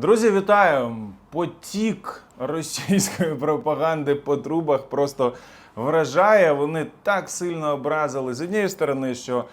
Друзі, вітаю! Потік російської пропаганди по трубах просто вражає. Вони так сильно образили з однієї сторони, що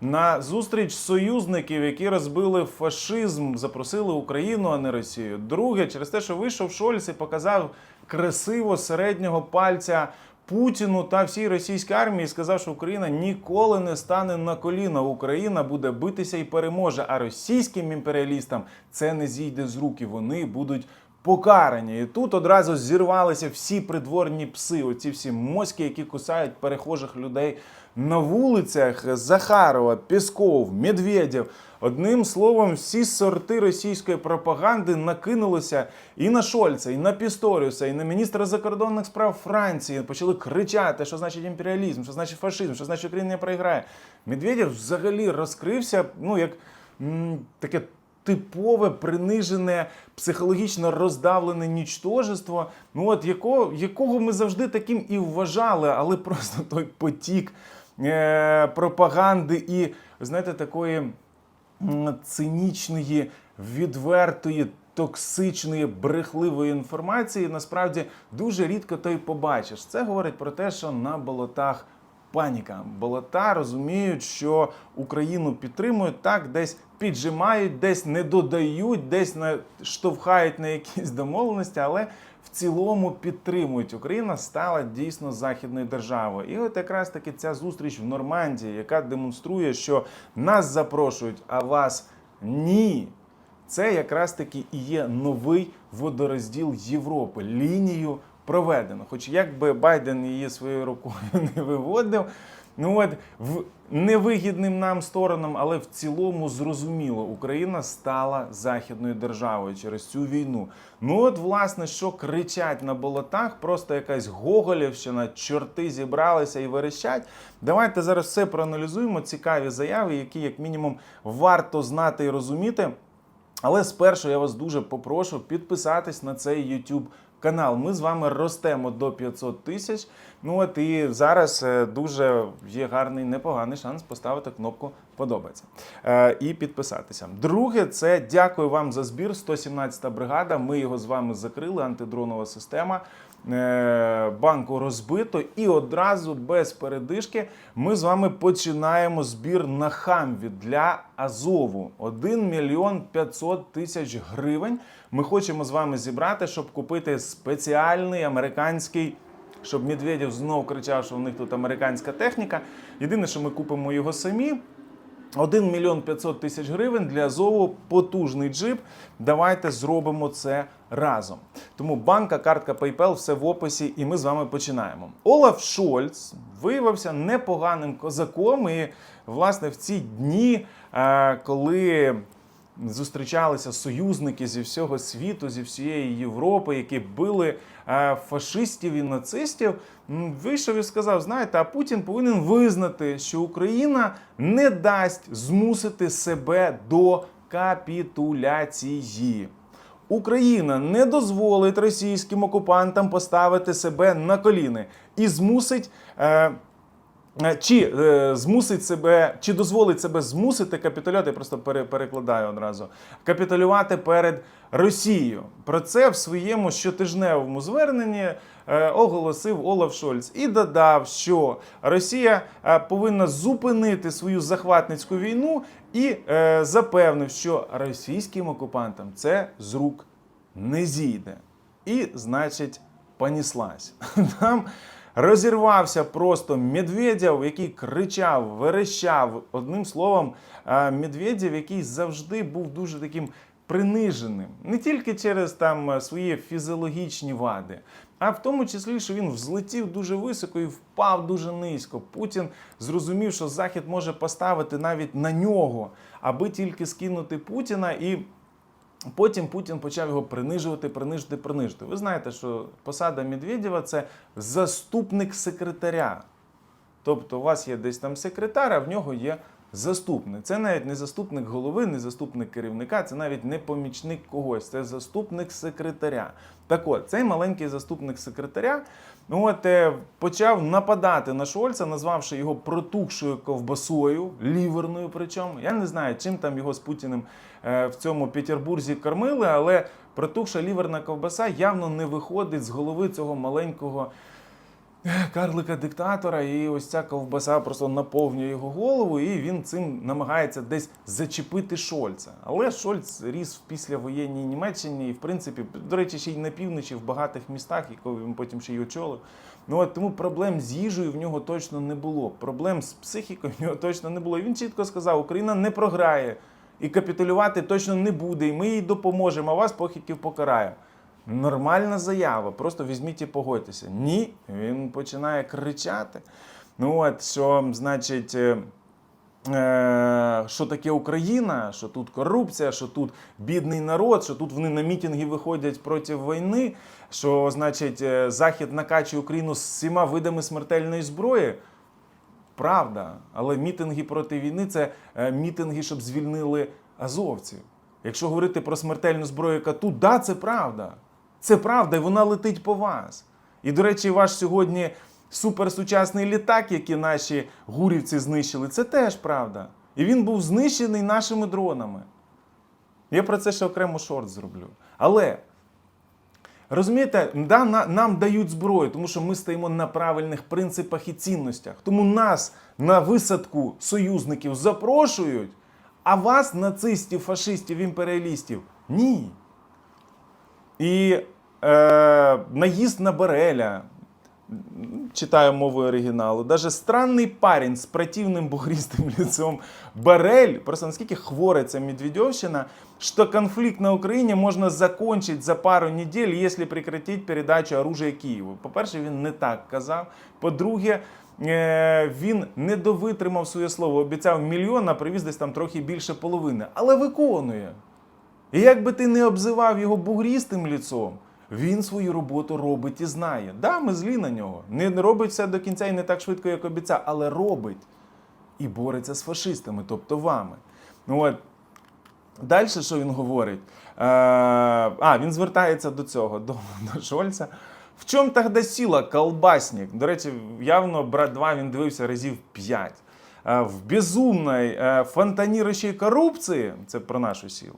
на зустріч союзників, які розбили фашизм, запросили Україну, а не Росію. Друге, через те, що вийшов Шольц і показав красиво середнього пальця. Путіну та всій російській армії сказав, що Україна ніколи не стане на коліна. Україна буде битися і переможе. А російським імперіалістам це не зійде з руки. вони будуть покарані. І тут одразу зірвалися всі придворні пси, оці всі моськи, які кусають перехожих людей на вулицях. Захарова, Пісков, Медведєв. Одним словом, всі сорти російської пропаганди накинулися і на Шольца, і на Пісторіуса, і на міністра закордонних справ Франції. Почали кричати, що значить імперіалізм, що значить фашизм, що значить Україна не програє. Медведєв взагалі розкрився, ну як м, таке типове, принижене, психологічно роздавлене нічтожество, ну от якого, якого ми завжди таким і вважали, але просто той потік е- пропаганди і, знаєте, такої цинічної, відвертої. Токсичної брехливої інформації насправді дуже рідко то й побачиш. Це говорить про те, що на болотах паніка. Болота розуміють, що Україну підтримують так, десь піджимають, десь не додають, десь не штовхають на якісь домовленості, але в цілому підтримують. Україна стала дійсно західною державою. І от якраз таки ця зустріч в Нормандії, яка демонструє, що нас запрошують, а вас ні. Це якраз таки і є новий водорозділ Європи. Лінію проведено. Хоч як би Байден її своєю рукою не виводив, ну от в невигідним нам сторонам, але в цілому зрозуміло, Україна стала західною державою через цю війну. Ну от, власне, що кричать на болотах, просто якась Гоголівщина, чорти зібралися і верещать. Давайте зараз все проаналізуємо. Цікаві заяви, які, як мінімум, варто знати і розуміти. Але спершу я вас дуже попрошу підписатись на цей YouTube канал. Ми з вами ростемо до 500 тисяч. Ну от і зараз е, дуже є гарний, непоганий шанс поставити кнопку подобається е, і підписатися. Друге, це дякую вам за збір. 117-та бригада. Ми його з вами закрили. Антидронова система. Е, Банку розбито, і одразу без передишки ми з вами починаємо збір на хамві для Азову. 1 мільйон 500 тисяч гривень. Ми хочемо з вами зібрати, щоб купити спеціальний американський. Щоб Медведєв знов кричав, що в них тут американська техніка. Єдине, що ми купимо його самі. 1 мільйон 500 тисяч гривень для Азову потужний джип. Давайте зробимо це разом. Тому банка, картка PayPal, все в описі, і ми з вами починаємо. Олаф Шольц виявився непоганим козаком. І, власне, в ці дні, е, коли зустрічалися союзники зі всього світу, зі всієї Європи, які били е, фашистів і нацистів, вийшов і сказав: знаєте, а Путін повинен визнати, що Україна не дасть змусити себе до капітуляції. Україна не дозволить російським окупантам поставити себе на коліни і змусить. Е, Чи е, змусить себе, чи дозволить себе змусити капітулювати, я просто пере- перекладаю одразу, капітулювати перед Росією. Про це в своєму щотижневому зверненні е, оголосив Олаф Шольц і додав, що Росія е, повинна зупинити свою захватницьку війну і е, запевнив, що російським окупантам це з рук не зійде. І, значить, поніслась. розірвався просто Медведєв, який кричав, верещав. Одним словом, е, Медведєв, який завжди був дуже таким приниженим, не тільки через там е, свої фізіологічні вади. А в тому числі, що він взлетів дуже високо і впав дуже низько. Путін зрозумів, що Захід може поставити навіть на нього, аби тільки скинути Путіна і Потім Путін почав його принижувати, принижити, принижити. Ви знаєте, що посада Медведєва це заступник секретаря. Тобто, у вас є десь там секретар, а в нього є заступник. Це навіть не заступник голови, не заступник керівника, це навіть не помічник когось, це заступник секретаря. Так от, цей маленький заступник секретаря от, е, почав нападати на Шольца, назвавши його протухшою ковбасою, ліверною причому. Я не знаю, чим там його з Путіним е, в цьому Петербурзі кормили, але протухша ліверна ковбаса явно не виходить з голови цього маленького карлика-диктатора, і ось ця ковбаса просто наповнює його голову, і він цим намагається десь зачепити Шольца. Але Шольц ріс в післявоєнній Німеччині, і в принципі, до речі, ще й на півночі, в багатих містах, і він потім ще й очолив. Ну от тому проблем з їжею в нього точно не було. Проблем з психікою в нього точно не було. Він чітко сказав: Україна не програє і капітулювати точно не буде. І ми їй допоможемо, а вас похиків покараємо. Нормальна заява, просто візьміть і погодьтеся. Ні, він починає кричати. Ну от що, значить. е, е, Що таке Україна, що тут корупція, що тут бідний народ, що тут вони на мітинги виходять проти війни, що значить е, Захід накачує Україну з всіма видами смертельної зброї. Правда, але мітинги проти війни це е, мітинги, щоб звільнили азовців. Якщо говорити про смертельну зброю, яка тут, да, це правда. Це правда, і вона летить по вас. І, до речі, ваш сьогодні суперсучасний літак, який наші гурівці знищили, це теж правда. І він був знищений нашими дронами. Я про це ще окремо шорт зроблю. Але Розумієте, да, нам дають зброю, тому що ми стоїмо на правильних принципах і цінностях. Тому нас на висадку союзників запрошують, а вас, нацистів, фашистів, імперіалістів, ні. І е, наїзд на Бареля, читаю мовою оригіналу, даже странний парень з противним бугристим лицом Барель, просто наскільки хворе ця Медведівщина, що конфлікт на Україні можна закончити за пару неділь, якщо прекратити передачу оружия Києву. По-перше, він не так казав. По-друге, е, він не довитримав своє слово, обіцяв мільйон, а привіз десь там трохи більше половини, але виконує. І як би ти не обзивав його бугрістим ліцом, він свою роботу робить і знає. Да, ми злі на нього. Не робить все до кінця і не так швидко, як обіцяв, але робить. І бореться з фашистами, тобто вами. Ну от, Далі що він говорить? Е, а, він звертається до цього, до, до Шольца. В чому тоді сила, колбасник? До речі, явно брат 2 він дивився разів 5. Е, в безумной е, фонтанирующей коррупции, це про нашу силу,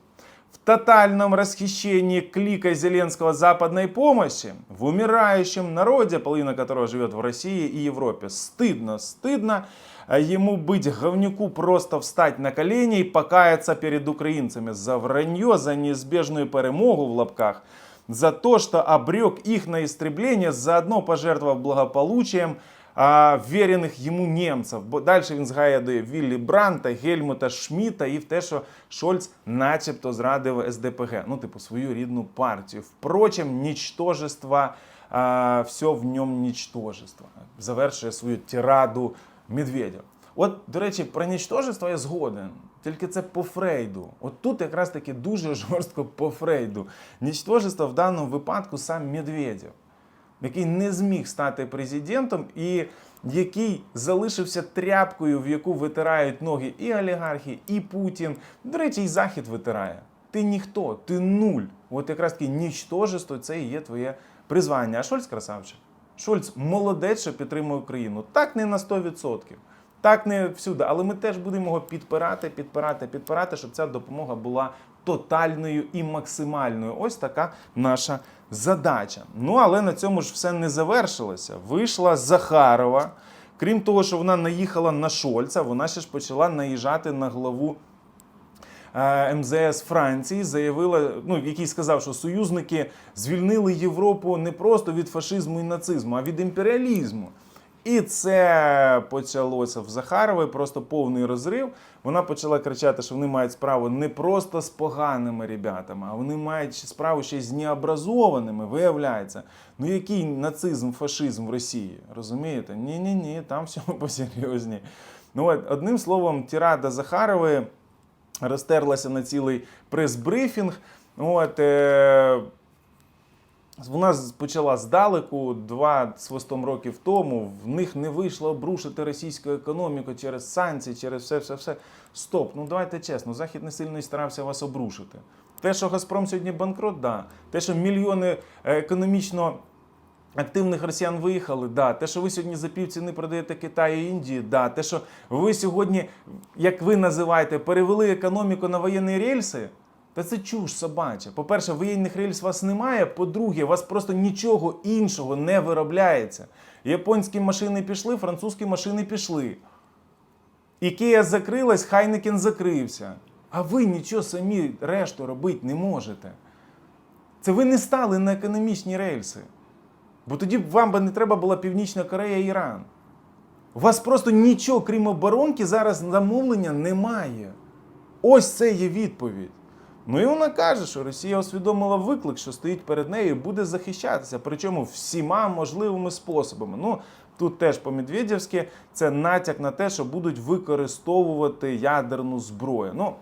в тотальном расхищении клика Зеленского западной помощи, в умирающем народе, половина которого живет в России и Европе. Стыдно, стыдно а ему быть говнюку просто встать на колени и покаяться перед украинцами за вранье, за неизбежную перемогу в лапках, за то, что обрек их на истребление, заодно пожертвовав благополучием а, верених йому немців. Бо далі він згадує Віллі Бранта, Гельмута Шміта і в те, що Шольц начебто зрадив СДПГ, ну, типу, свою рідну партію. Впрочем, нічтожество, а, все в ньому нічтожество. Завершує свою тираду Медведєв. От, до речі, про нічтожество я згоден. Тільки це по Фрейду. От тут якраз таки дуже жорстко по Фрейду. Нічтожество в даному випадку сам Медведєв який не зміг стати президентом, і який залишився тряпкою, в яку витирають ноги і олігархи, і Путін. До речі, і Захід витирає. Ти ніхто, ти нуль. От якраз таки нічтожество це і є твоє призвання. А Шольц красавчик. Шольц молодець, що підтримує Україну. Так не на 100%. Так не всюди, але ми теж будемо його підпирати, підпирати, підпирати, щоб ця допомога була тотальною і максимальною. Ось така наша задача. Ну але на цьому ж все не завершилося. Вийшла Захарова. Крім того, що вона наїхала на Шольца, вона ще ж почала наїжджати на главу е, МЗС Франції, заявила, ну який сказав, що союзники звільнили Європу не просто від фашизму і нацизму, а від імперіалізму. І це почалося в Захарової, просто повний розрив. Вона почала кричати, що вони мають справу не просто з поганими ребятами, а вони мають справу ще з необразованими, виявляється. Ну який нацизм, фашизм в Росії? Розумієте? Ні-ні ні, там все посерйозні. Ну от, одним словом, тірада Захарової розтерлася на цілий прес-брифінг. От, е- Вона почала здалеку два з хвостом років тому. В них не вийшло обрушити російську економіку через санкції, через все, все, все. Стоп, ну давайте чесно, Захід не сильно і старався вас обрушити. Те, що Газпром сьогодні банкрот, да. Те, що мільйони е, економічно активних росіян виїхали, да. Те, що ви сьогодні за півціни продаєте Китаю і Індії, да. Те, що ви сьогодні, як ви називаєте, перевели економіку на воєнні рельси, та це чуш собача. По-перше, воєнних рельс у вас немає. По-друге, у вас просто нічого іншого не виробляється. Японські машини пішли, французькі машини пішли. Ікея закрилась, Хайнекен закрився. А ви нічого самі решту робити не можете. Це ви не стали на економічні рельси. Бо тоді вам би не треба була Північна Корея і Іран. У вас просто нічого, крім оборонки, зараз замовлення немає. Ось це є відповідь. Ну і вона каже, що Росія усвідомила виклик, що стоїть перед нею, і буде захищатися, причому всіма можливими способами. Ну тут теж по-медведівськи це натяк на те, що будуть використовувати ядерну зброю. Ну,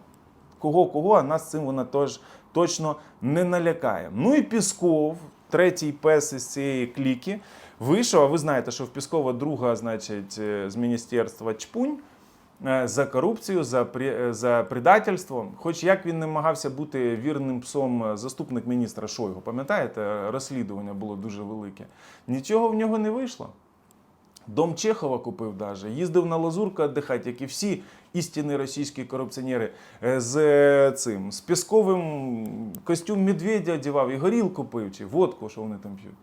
кого кого, а нас цим вона теж точно не налякає. Ну і Пісков, третій пес із цієї кліки, вийшов. А ви знаєте, що в Піскова друга, значить, е, з міністерства Чпунь. Е, За корупцію, за, е, за предательство. Хоч як він намагався бути вірним псом е, заступник міністра Шойгу, пам'ятаєте, розслідування було дуже велике. Нічого в нього не вийшло. Дом Чехова купив даже, їздив на Лазурку віддихати, як і всі істинні російські корупціонери з цим, з пісковим костюм медведя одягав і горілку пив, чи водку, що вони там п'ють.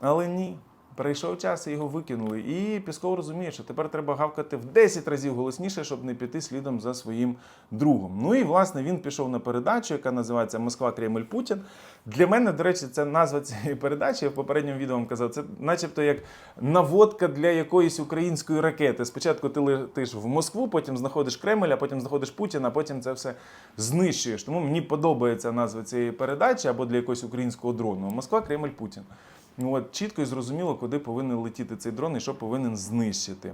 Але ні. Прийшов час, і його викинули. І Пісков розуміє, що тепер треба гавкати в 10 разів голосніше, щоб не піти слідом за своїм другом. Ну і власне він пішов на передачу, яка називається Москва Кремль Путін. Для мене, до речі, це назва цієї передачі. Я в попередньому відео вам казав. Це начебто як наводка для якоїсь української ракети. Спочатку ти летиш в Москву, потім знаходиш Кремль, а потім знаходиш Путіна, а потім це все знищуєш. Тому мені подобається назва цієї передачі або для якогось українського дрону. Москва, Кремль, Путін. Ну, От, чітко і зрозуміло, куди повинен летіти цей дрон і що повинен знищити.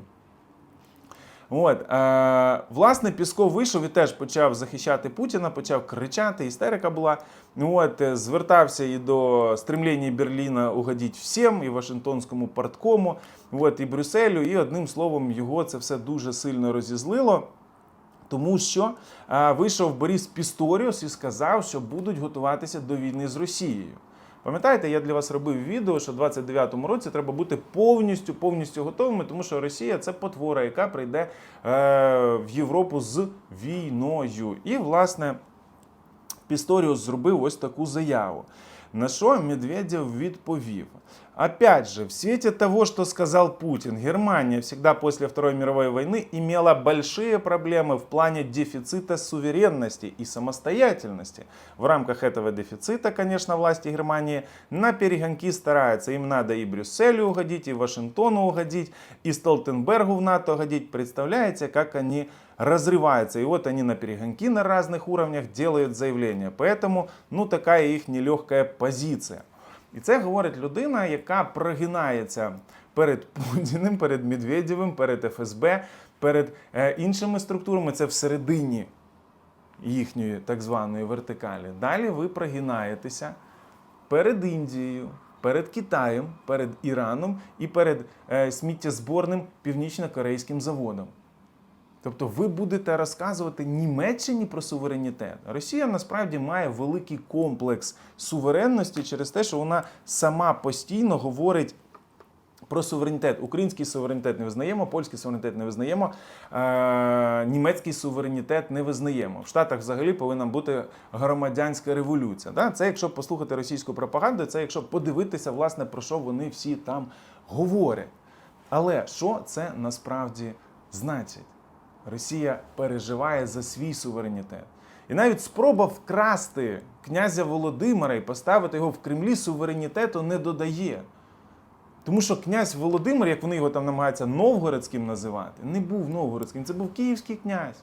От, е, власне, Пісков вийшов і теж почав захищати Путіна, почав кричати, істерика була. Ну, От, е, звертався і до стремлення Берліна угодіть всім, і Вашингтонському парткому, от, і Брюсселю, і одним словом, його це все дуже сильно розізлило. Тому що е, вийшов Борис Пісторіус і сказав, що будуть готуватися до війни з Росією. Пам'ятаєте, я для вас робив відео, що в 29-му році треба бути повністю повністю готовими, тому що Росія це потвора, яка прийде е, в Європу з війною. І, власне, Пісторіус зробив ось таку заяву. На що Медведев відповів? Опять же, в свете того, что сказал Путин, Германия всегда после Второй мировой войны имела большие проблемы в плане дефицита суверенности и самостоятельности. В рамках этого дефицита, конечно, власти Германии на перегонки стараются. Им надо и Брюсселю угодить, и Вашингтону угодить, и Столтенбергу в НАТО угодить. Представляете, как они разрываются. И вот они на перегонки на разных уровнях делают заявления. Поэтому, ну, такая их нелегкая позиция. І це говорить людина, яка прогинається перед Путіним, перед Медведєвим, перед ФСБ, перед е, іншими структурами. Це всередині їхньої так званої вертикалі. Далі ви прогинаєтеся перед Індією, перед Китаєм, перед Іраном і перед е, сміттєзборним північно-корейським заводом. Тобто ви будете розказувати Німеччині про суверенітет. Росія насправді має великий комплекс суверенності через те, що вона сама постійно говорить. Про суверенітет, український суверенітет не визнаємо, польський суверенітет не визнаємо, е- німецький суверенітет не визнаємо. В Штатах взагалі повинна бути громадянська революція. Да? Це якщо послухати російську пропаганду, це якщо подивитися, власне, про що вони всі там говорять. Але що це насправді значить? Росія переживає за свій суверенітет. І навіть спроба вкрасти князя Володимира і поставити його в Кремлі суверенітету не додає. Тому що князь Володимир, як вони його там намагаються новгородським називати, не був новгородським, це був київський князь.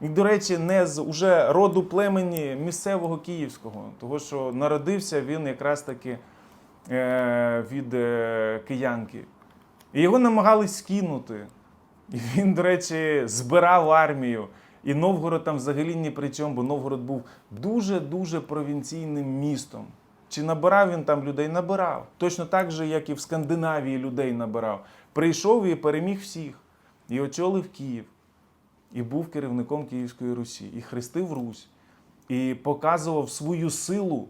І, до речі, не з уже роду племені місцевого київського, того що народився він якраз таки е, від е, киянки. І його намагались скинути. І він, до речі, збирав армію. І Новгород там взагалі ні при чому, бо Новгород був дуже-дуже провінційним містом. Чи набирав він там людей? Набирав. Точно так же, як і в Скандинавії людей набирав. Прийшов і переміг всіх. І очолив Київ. І був керівником Київської Русі. І хрестив Русь. І показував свою силу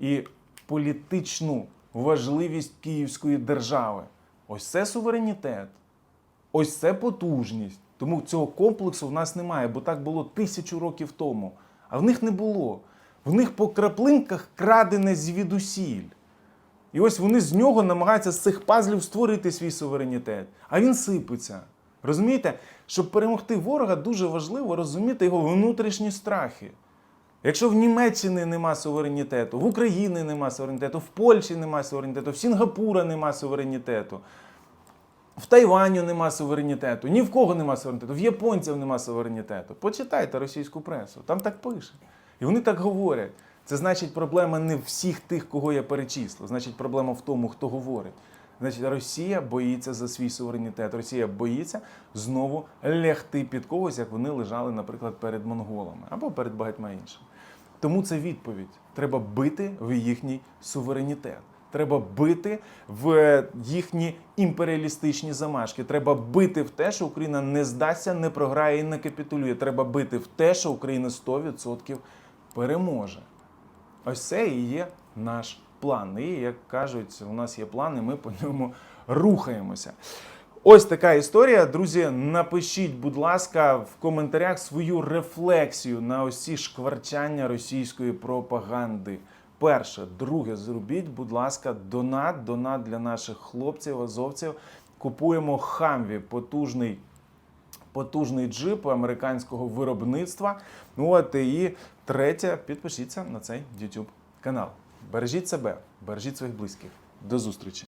і політичну важливість Київської держави. Ось це суверенітет. Ось це потужність. Тому цього комплексу в нас немає, бо так було тисячу років тому. А в них не було. В них по краплинках крадене звідусіль. І ось вони з нього намагаються з цих пазлів створити свій суверенітет. А він сипеться. Розумієте? Щоб перемогти ворога, дуже важливо розуміти його внутрішні страхи. Якщо в Німеччині нема суверенітету, в Україні нема суверенітету, в Польщі нема суверенітету, в Сінгапура нема суверенітету, в Тайваню нема суверенітету, ні в кого нема суверенітету, в японців нема суверенітету. Почитайте російську пресу, там так пише. І вони так говорять. Це значить, проблема не всіх тих, кого я перечислив. Значить, проблема в тому, хто говорить. Значить, Росія боїться за свій суверенітет. Росія боїться знову лягти під когось, як вони лежали, наприклад, перед монголами або перед багатьма іншими. Тому це відповідь. Треба бити в їхній суверенітет. Треба бити в їхні імперіалістичні замашки. Треба бити в те, що Україна не здасться, не програє і не капітулює. Треба бити в те, що Україна 100% переможе. Ось це і є наш план. І як кажуть, у нас є план, і ми по ньому рухаємося. Ось така історія. Друзі, напишіть, будь ласка, в коментарях свою рефлексію на ці шкварчання російської пропаганди. Перше, друге, зробіть, будь ласка, донат, донат для наших хлопців, азовців. Купуємо хамві, потужний потужний джип американського виробництва. Ну от і третє, підпишіться на цей YouTube канал. Бережіть себе, бережіть своїх близьких. До зустрічі!